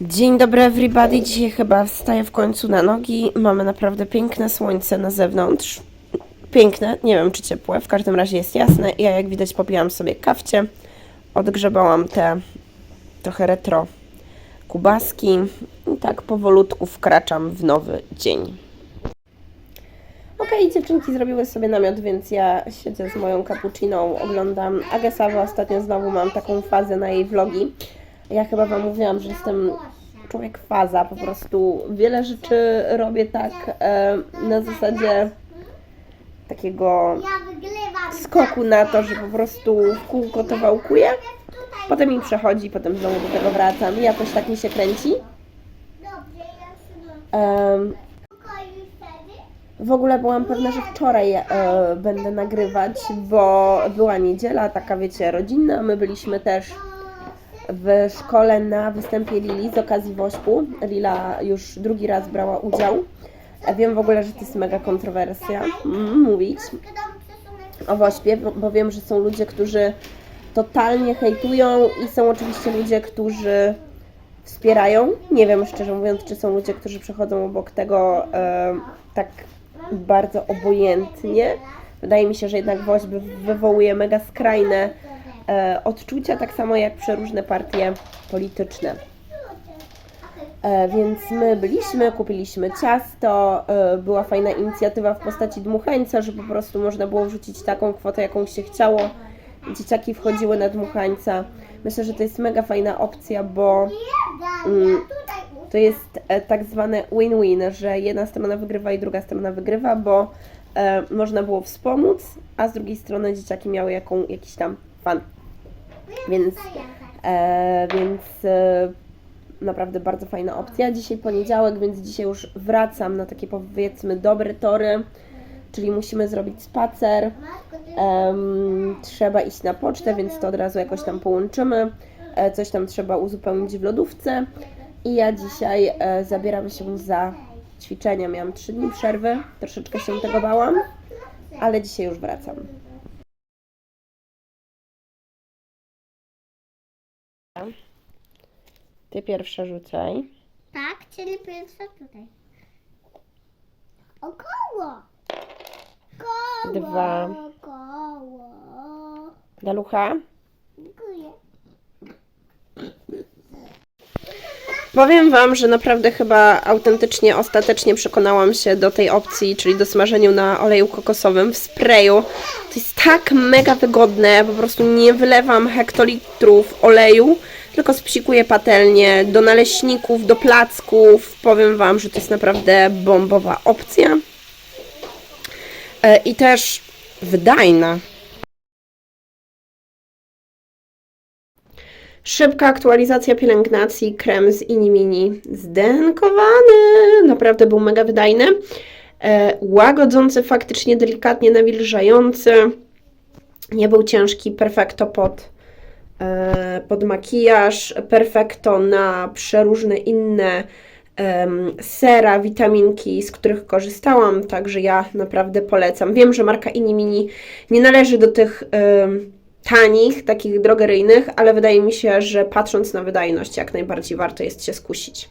Dzień dobry everybody, dzisiaj chyba wstaję w końcu na nogi. Mamy naprawdę piękne słońce na zewnątrz. Piękne, nie wiem czy ciepłe, w każdym razie jest jasne. Ja jak widać popijałam sobie kawcie, odgrzebałam te trochę retro kubaski i tak powolutku wkraczam w nowy dzień. Okej, dziewczynki zrobiły sobie namiot, więc ja siedzę z moją cappucciną, oglądam Agesawę. Ostatnio znowu mam taką fazę na jej vlogi. Ja chyba Wam mówiłam, że jestem człowiek faza, po prostu wiele rzeczy robię tak e, na zasadzie takiego skoku na to, że po prostu w kółko to wałkuję. Potem mi przechodzi, potem znowu do tego wracam i jakoś tak mi się kręci. Wtedy. W ogóle byłam pewna, że wczoraj e, będę nagrywać, bo była niedziela, taka wiecie, rodzinna. My byliśmy też w szkole na występie Lili z okazji Wośpu. Lila już drugi raz brała udział. E, Wiem w ogóle, że to jest mega kontrowersja mówić o Wośpie, bo- wiem, że są ludzie, którzy totalnie hejtują i są oczywiście ludzie, którzy wspierają. Nie wiem szczerze mówiąc, czy są ludzie, którzy przechodzą obok tego e, tak bardzo obojętnie. Wydaje mi się, że jednak Wośp wywołuje mega skrajne odczucia, tak samo jak przeróżne partie polityczne. E, Więc my byliśmy, kupiliśmy ciasto, e, była fajna inicjatywa w postaci dmuchańca, że po prostu można było wrzucić taką kwotę, jaką się chciało. Dzieciaki wchodziły na dmuchańca. Myślę, że to jest mega fajna opcja, bo tutaj to jest e, tak zwane win-win, że jedna strona wygrywa i druga strona wygrywa, bo e, można było wspomóc, a z drugiej strony dzieciaki miały jaką, jakiś tam fan. Więc E, więc e, naprawdę bardzo fajna opcja. Dzisiaj poniedziałek, więc dzisiaj już wracam na takie powiedzmy dobre tory, czyli musimy zrobić spacer. Trzeba iść na pocztę, więc to od razu jakoś tam połączymy. E, coś tam trzeba uzupełnić w lodówce. I ja dzisiaj e, zabieram się za ćwiczenia. Miałam 3 dni przerwy, troszeczkę się tego bałam, ale dzisiaj już wracam. Ty pierwsza rzucaj. Tak, czyli pierwsza tutaj. Około. Koło. Dwa. Koło. Dalucha? Dziękuję. Powiem Wam, że naprawdę chyba autentycznie, ostatecznie przekonałam się do tej opcji, czyli do smażeniu na oleju kokosowym w sprayu. To jest tak mega wygodne, ja po prostu nie wylewam hektolitrów oleju, tylko spsikuję patelnię do naleśników, do placków. Powiem Wam, że to jest naprawdę bombowa opcja. E, I też wydajna. Szybka aktualizacja pielęgnacji, krem z Inimini zdenkowany, naprawdę był mega wydajny, e, łagodzący, faktycznie delikatnie nawilżający, nie był ciężki, perfekto pod, pod makijaż, perfekto na przeróżne inne sera, witaminki, z których korzystałam, także ja naprawdę polecam. Wiem, że marka Inimini nie należy do tych tanich, takich drogeryjnych, ale wydaje mi się, że patrząc na wydajność, jak najbardziej warto jest się skusić.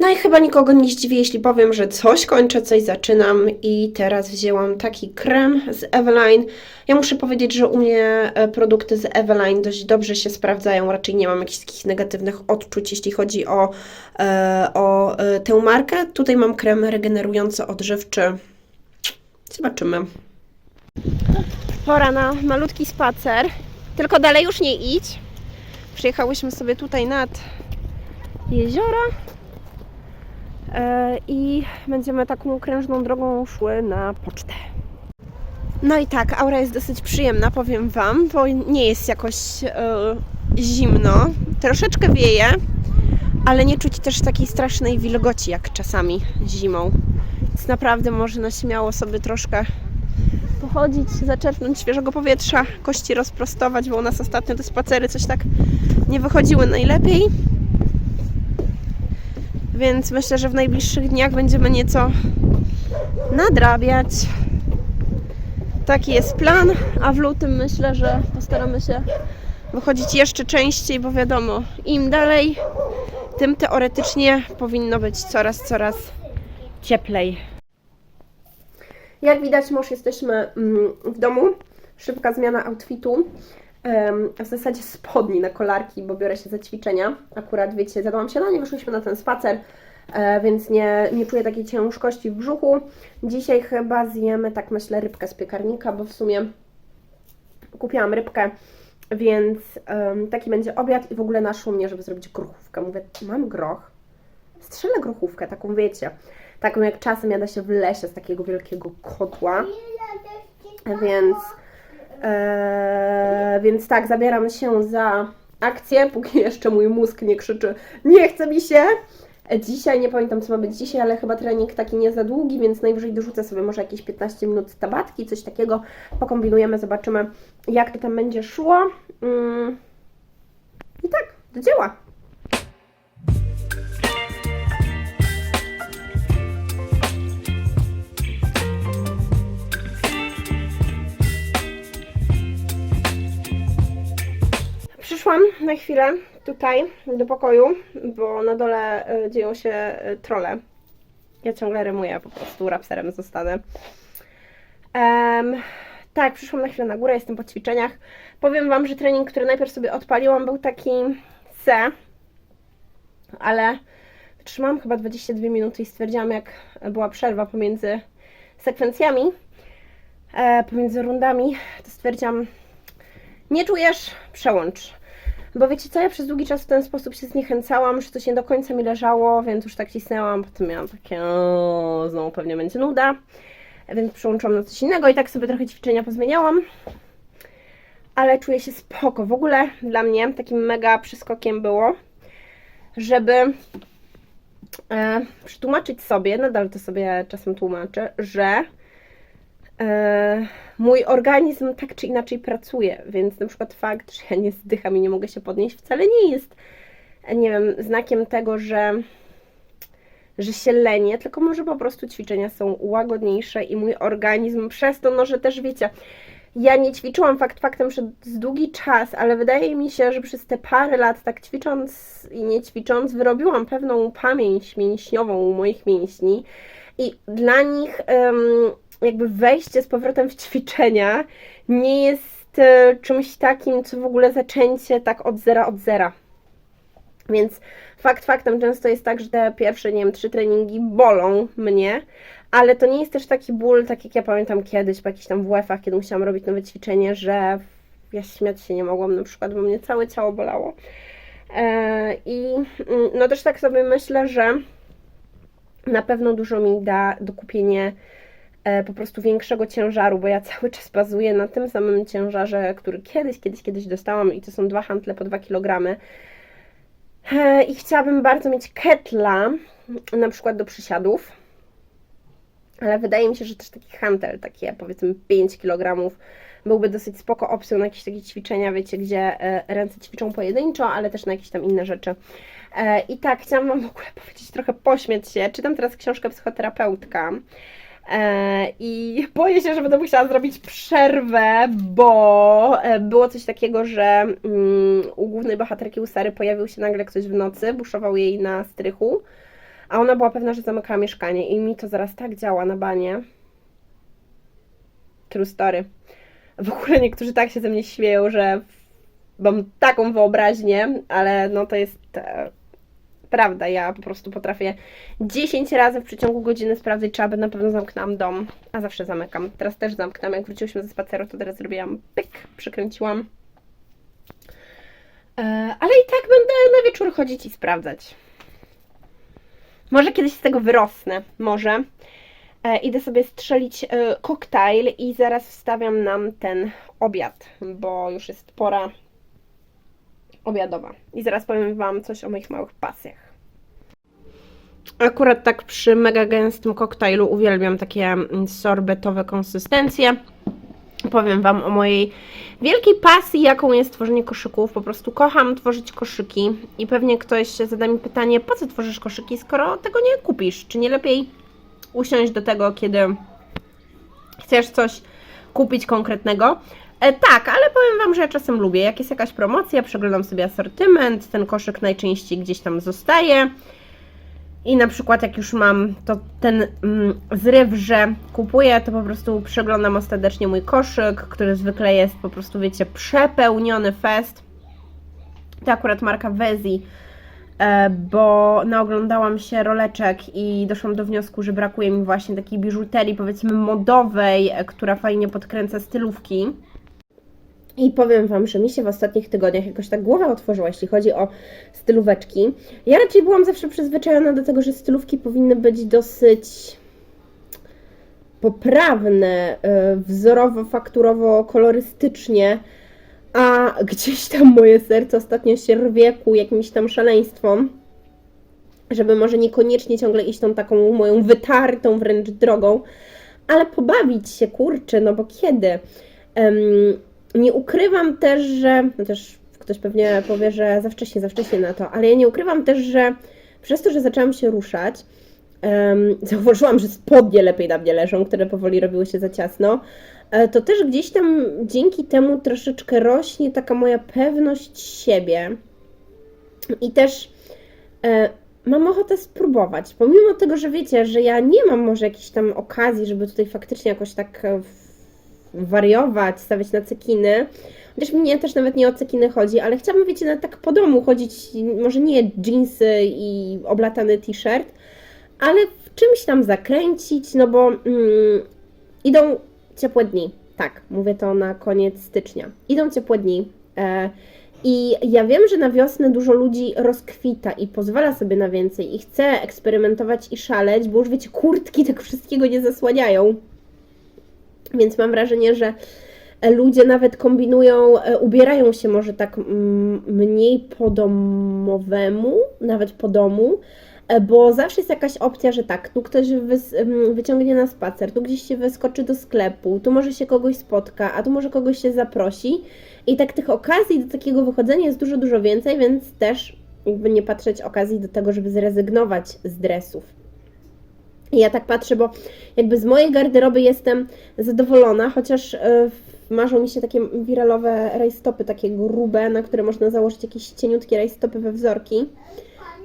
No i chyba nikogo nie zdziwię, jeśli powiem, że coś kończę, coś zaczynam i teraz wzięłam taki krem z Eveline. Ja muszę powiedzieć, że u mnie e, produkty z Eveline dość dobrze się sprawdzają, raczej nie mam jakichś takich negatywnych odczuć, jeśli chodzi o, e, o e, tę markę. Tutaj mam krem regenerujący, odżywczy. Zobaczymy. Pora na malutki spacer. Tylko dalej już nie idź. Przyjechałyśmy sobie tutaj nad jeziora i będziemy taką okrężną drogą szły na pocztę. No i tak, aura jest dosyć przyjemna, powiem Wam, bo nie jest jakoś e, zimno. Troszeczkę wieje, ale nie czuć też takiej strasznej wilgoci jak czasami zimą. Więc naprawdę można śmiało sobie troszkę pochodzić, zaczerpnąć świeżego powietrza, kości rozprostować, bo u nas ostatnio te spacery coś tak nie wychodziły najlepiej. Więc myślę, że w najbliższych dniach będziemy nieco nadrabiać. Taki jest plan, a w lutym myślę, że postaramy się wychodzić jeszcze częściej, bo wiadomo, im dalej tym teoretycznie powinno być coraz, coraz cieplej. Jak widać, mąż jesteśmy mm, w domu. Szybka zmiana outfitu. W zasadzie spodni na kolarki, bo biorę się za ćwiczenia. Akurat, wiecie, zadałam się na nie, wyszliśmy na ten spacer, e, więc nie, nie czuję takiej ciężkości w brzuchu. Dzisiaj chyba zjemy, tak myślę, rybkę z piekarnika, bo w sumie kupiłam rybkę, więc taki będzie obiad i w ogóle naszło mnie, żeby zrobić grochówkę. Mówię, mam groch, strzelę grochówkę, taką wiecie, taką jak czasem jada się w lesie z takiego wielkiego kotła. Więc, e, więc tak, zabieram się za akcję, póki jeszcze mój mózg nie krzyczy, nie chce mi się. Dzisiaj, nie pamiętam co ma być dzisiaj, ale chyba trening taki nie za długi, więc najwyżej dorzucę sobie może jakieś 15 minut tabatki, coś takiego. Pokombinujemy, zobaczymy jak to tam będzie szło. Mm. I tak, do dzieła. Na chwilę tutaj do pokoju, bo na dole e, dzieją się e, trole. Ja ciągle rymuję, po prostu rapserem zostanę. Em, tak, przyszłam na chwilę na górę, jestem po ćwiczeniach. Powiem Wam, że trening, który najpierw sobie odpaliłam, był taki se, ale wytrzymałam chyba 22 minuty i stwierdziłam, jak była przerwa pomiędzy sekwencjami, e, pomiędzy rundami, to stwierdziłam, nie czujesz? Przełącz. Bo wiecie co, ja przez długi czas w ten sposób się zniechęcałam, że coś nie do końca mi leżało, więc już tak cisnęłam, potem miałam takie, znowu pewnie będzie nuda, więc przełączyłam na coś innego i tak sobie trochę ćwiczenia pozmieniałam. Ale czuję się spoko. W ogóle dla mnie takim mega przeskokiem było, żeby e, przetłumaczyć sobie, nadal to sobie czasem tłumaczę, że e, mój organizm tak czy inaczej pracuje, więc na przykład fakt, że ja nie zdycham i nie mogę się podnieść, wcale nie jest, nie wiem, znakiem tego, że, że się lenię, tylko może po prostu ćwiczenia są łagodniejsze i mój organizm przez to, no, że też wiecie, ja nie ćwiczyłam fakt faktem przez długi czas, ale wydaje mi się, że przez te parę lat tak ćwicząc i nie ćwicząc, wyrobiłam pewną pamięć mięśniową u moich mięśni i dla nich em, jakby wejście z powrotem w ćwiczenia nie jest e, czymś takim, co w ogóle zaczęcie tak od zera, od zera. Więc fakt faktem często jest tak, że te pierwsze, nie wiem, trzy treningi bolą mnie, ale to nie jest też taki ból, tak jak ja pamiętam kiedyś po jakichś tam WF-ach, kiedy musiałam robić nowe ćwiczenie, że ja śmiać się nie mogłam na przykład, bo mnie całe ciało bolało. E, I mm, no też tak sobie myślę, że na pewno dużo mi da dokupienie po prostu większego ciężaru, bo ja cały czas bazuję na tym samym ciężarze, który kiedyś, kiedyś, kiedyś dostałam i to są dwa hantle po 2 kg. E, I chciałabym bardzo mieć ketla, na przykład do przysiadów, ale wydaje mi się, że też taki hantel, takie powiedzmy 5 kg, byłby dosyć spoko opcją na jakieś takie ćwiczenia, wiecie, gdzie e, ręce ćwiczą pojedynczo, ale też na jakieś tam inne rzeczy. E, I tak, chciałam Wam w ogóle powiedzieć, trochę pośmiać się. Czytam teraz książkę Psychoterapeutka. E, I boję się, że będę musiała zrobić przerwę, bo e, było coś takiego, że mm, u głównej bohaterki u Sary pojawił się nagle ktoś w nocy, buszował jej na strychu, a ona była pewna, że zamykała mieszkanie i mi to zaraz tak działa na banie. True story. W ogóle niektórzy tak się ze mnie śmieją, że mam taką wyobraźnię, ale no to jest e, prawda. Ja po prostu potrafię 10 razy w przeciągu godziny sprawdzić, czy aby na pewno zamknęłam dom, a zawsze zamykam. Teraz też zamknęłam. Jak wróciłyśmy ze spaceru, to teraz zrobiłam pyk, przykręciłam. E, ale i tak będę na wieczór chodzić i sprawdzać. Może kiedyś z tego wyrosnę, może. E, idę sobie strzelić e, koktajl i zaraz wstawiam nam ten obiad, bo już jest pora obiadowa. I zaraz powiem Wam coś o moich małych pasjach. Akurat tak przy mega gęstym koktajlu uwielbiam takie mm, sorbetowe konsystencje. Powiem Wam o mojej wielkiej pasji, jaką jest tworzenie koszyków. Po prostu kocham tworzyć koszyki i pewnie ktoś zada mi pytanie, po co tworzysz koszyki, skoro tego nie kupisz? Czy nie lepiej usiąść do tego, kiedy chcesz coś kupić konkretnego? E, tak, ale powiem Wam, że ja czasem lubię. Jak jest jakaś promocja, przeglądam sobie asortyment, ten koszyk najczęściej gdzieś tam zostaje. I na przykład jak już mam to ten mm, zryw, że kupuję, to po prostu przeglądam ostatecznie mój koszyk, który zwykle jest po prostu, wiecie, przepełniony fest. To akurat marka Wezi, e, bo naoglądałam się roleczek i doszłam do wniosku, że brakuje mi właśnie takiej biżuterii, powiedzmy modowej, e, która fajnie podkręca stylówki. I powiem Wam, że mi się w ostatnich tygodniach jakoś tak głowa otworzyła, jeśli chodzi o stylóweczki. Ja raczej byłam zawsze przyzwyczajona do tego, że stylówki powinny być dosyć poprawne, y, wzorowo, fakturowo, kolorystycznie, a gdzieś tam moje serce ostatnio się rwie ku jakimś tam szaleństwom, żeby może niekoniecznie ciągle iść tą taką moją wytartą wręcz drogą, ale pobawić się, kurczę, no bo kiedy? Nie ukrywam też, że. No też ktoś pewnie powie, że za wcześnie, za wcześnie na to, ale ja nie ukrywam też, że przez to, że zaczęłam się ruszać, em, zauważyłam, że spodnie lepiej na mnie leżą, które powoli robiły się za ciasno. e, To też gdzieś tam dzięki temu troszeczkę rośnie taka moja pewność siebie. I też e, mam ochotę spróbować. Pomimo tego, że wiecie, że ja nie mam może jakiejś tam okazji, żeby tutaj faktycznie jakoś tak wariować, stawiać na cekiny. Chociaż mnie też nawet nie o cekiny chodzi, ale chciałabym, wiecie, na tak po domu chodzić, może nie jeansy i oblatany t-shirt, ale w czymś tam zakręcić, no bo mm, idą ciepłe dni. Tak, mówię to na koniec stycznia. Idą ciepłe dni. E, I ja wiem, że na wiosnę dużo ludzi rozkwita i pozwala sobie na więcej i chce eksperymentować i szaleć, bo już wiecie, kurtki tego wszystkiego nie zasłaniają. Więc mam wrażenie, że e, ludzie nawet kombinują, e, ubierają się może tak mm, mniej po domowemu, nawet po domu, e, bo zawsze jest jakaś opcja, że tak, tu ktoś em, wyciągnie na spacer, tu gdzieś się wyskoczy do sklepu, tu może się kogoś spotka, a tu może kogoś się zaprosi. I tak tych okazji do takiego wychodzenia jest dużo, dużo więcej, więc też jakby nie patrzeć okazji do tego, żeby zrezygnować z dresów. Ja tak patrzę, bo jakby z mojej garderoby jestem zadowolona, chociaż e, marzą mi się takie wiralowe rajstopy, takie grube, na które można założyć jakieś cieniutkie rajstopy we wzorki.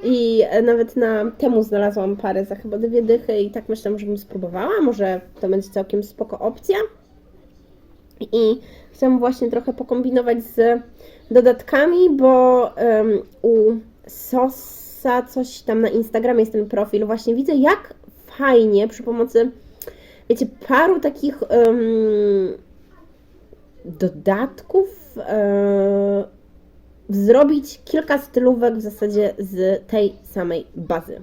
I e, nawet na temu znalazłam parę za chyba dwie dychy i tak myślę, żebym spróbowała. Może to będzie całkiem spoko opcja. I chciałam właśnie trochę pokombinować z dodatkami, bo em, u Sosa coś tam na Instagramie jest ten profil. Właśnie widzę, jak fajnie przy pomocy, wiecie, paru takich em, dodatków e, zrobić kilka stylówek w zasadzie z tej samej bazy.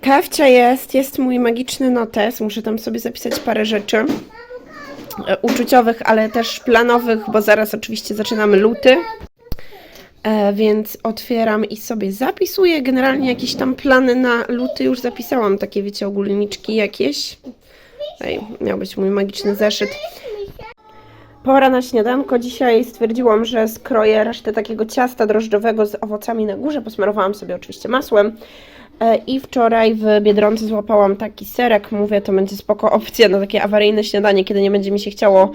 Kawcia jest, jest mój magiczny notes. Muszę tam sobie zapisać parę rzeczy e, uczuciowych, ale też planowych, bo zaraz oczywiście zaczynamy luty. E, więc otwieram i sobie zapisuję. Generalnie jakieś tam plany na luty już zapisałam, takie wiecie, ogólniczki jakieś. Tutaj miał być mój magiczny zeszyt. Pora na śniadanko. Dzisiaj stwierdziłam, że skroję resztę takiego ciasta drożdżowego z owocami na górze. Posmarowałam sobie oczywiście masłem. E, I wczoraj w Biedronce złapałam taki serek. Mówię, to będzie spoko opcja na takie awaryjne śniadanie, kiedy nie będzie mi się chciało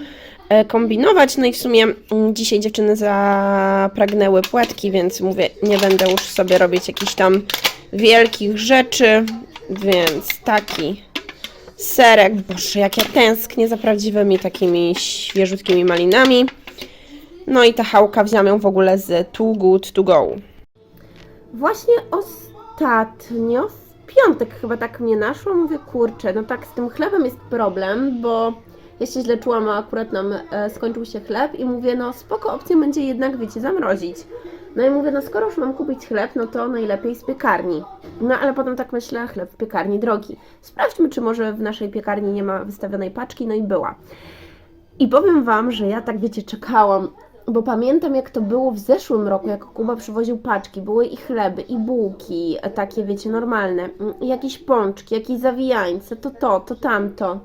kombinować. No i w sumie mm, dzisiaj dziewczyny zapragnęły płatki, więc mówię, nie będę już sobie robić jakichś tam wielkich rzeczy, więc taki serek. Boże, jak ja tęsknię za prawdziwymi takimi świeżutkimi malinami. No i ta chałka wziąłem ją w ogóle z Too Good To Go. Właśnie ostatnio, w piątek chyba tak mnie naszło, mówię, kurczę, no tak z tym chlebem jest problem, bo ja się źle czułam, a akurat nam e, skończył się chleb i mówię, no spoko opcją będzie jednak, wiecie, zamrozić. No i mówię, no skoro już mam kupić chleb, no to najlepiej z piekarni. No ale potem tak myślę, chleb w piekarni drogi. Sprawdźmy, czy może w naszej piekarni nie ma wystawionej paczki, no i była. I powiem Wam, że ja tak wiecie, czekałam, bo pamiętam jak to było w zeszłym roku, jak Kuba przywoził paczki, były i chleby, i bułki, e, takie wiecie, normalne, mm, jakieś pączki, jakieś zawijańce, to to, to tamto.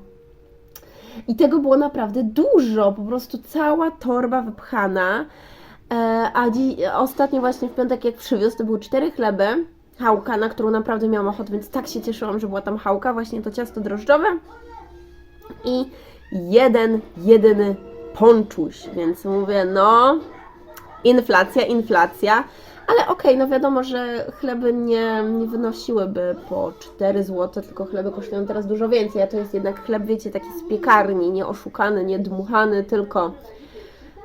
I tego było naprawdę dużo, po prostu cała torba wypchana. E, a dzi- ostatnio właśnie w piątek jak przywiózł, to były cztery chleby, chałka, na którą naprawdę miałam ochotę, więc tak się cieszyłam, że była tam chałka, właśnie to ciasto drożdżowe i jeden, jedyny ponczuś, więc mówię, no, inflacja, inflacja. Ale okej, no wiadomo, że chleby nie, nie wynosiłyby po 4 zł, tylko chleby kosztują teraz dużo więcej, a to jest jednak chleb, wiecie, taki z piekarni, nie oszukany, nie dmuchany, tylko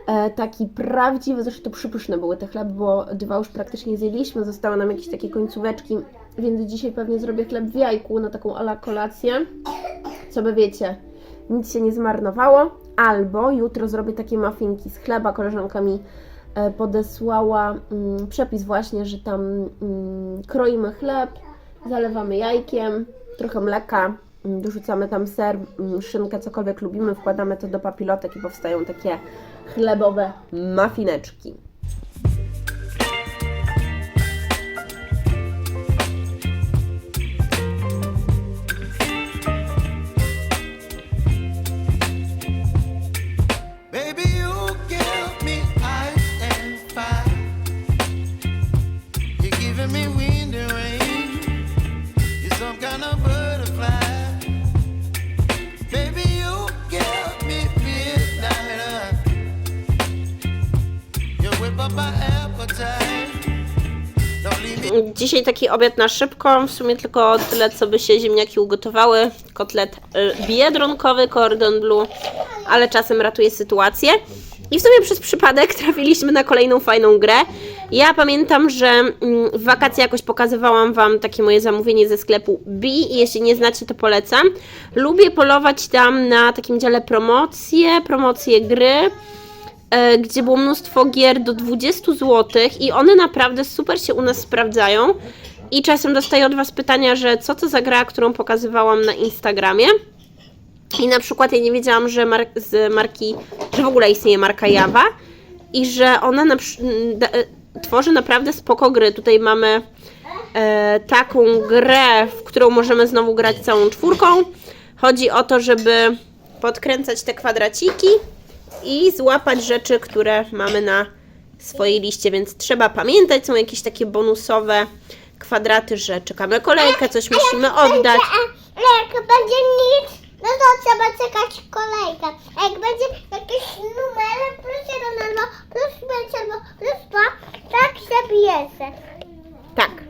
e, taki prawdziwy, zresztą to przypyszne były te chleby, bo dwa już praktycznie zjedliśmy, zostały nam jakieś takie końcóweczki, więc dzisiaj pewnie zrobię chleb w jajku na taką ala kolację, co by wiecie, nic się nie zmarnowało, albo jutro zrobię takie muffinki z chleba, koleżanka mi podesłała mm, przepis właśnie, że tam mm, kroimy chleb, zalewamy jajkiem, trochę mleka, mm, dorzucamy tam ser, szynkę, cokolwiek lubimy, wkładamy to do papilotek i powstają takie chlebowe mafineczki. Dzisiaj taki obiad na szybko, w sumie tylko tyle, co by się ziemniaki ugotowały. Kotlet y, biedronkowy, cordon bleu, ale czasem ratuje sytuację. I w sumie przez przypadek trafiliśmy na kolejną fajną grę. Ja pamiętam, że mm, w wakacje jakoś pokazywałam Wam takie moje zamówienie ze sklepu B jeśli nie znacie, to polecam. Lubię polować tam na takim dziale promocje, promocje gry gdzie było mnóstwo gier do 20 zł i one naprawdę super się u nas sprawdzają. I czasem dostaję od Was pytania, że co to za gra, którą pokazywałam na Instagramie. I na przykład ja nie wiedziałam, że mar- z marki, że w ogóle istnieje marka Java i że ona na, e, tworzy naprawdę spoko gry. Tutaj mamy e, taką grę, w którą możemy znowu grać całą czwórką. Chodzi o to, żeby podkręcać te kwadraciki i złapać rzeczy, które mamy na swojej liście, więc trzeba pamiętać, są jakieś takie bonusowe kwadraty, że czekamy kolejkę, coś musimy oddać. A jak będzie nic, no to trzeba czekać kolejkę. A jak będzie jakiś numer plus jeden albo plus pięć albo plus dwa, tak się się. Tak.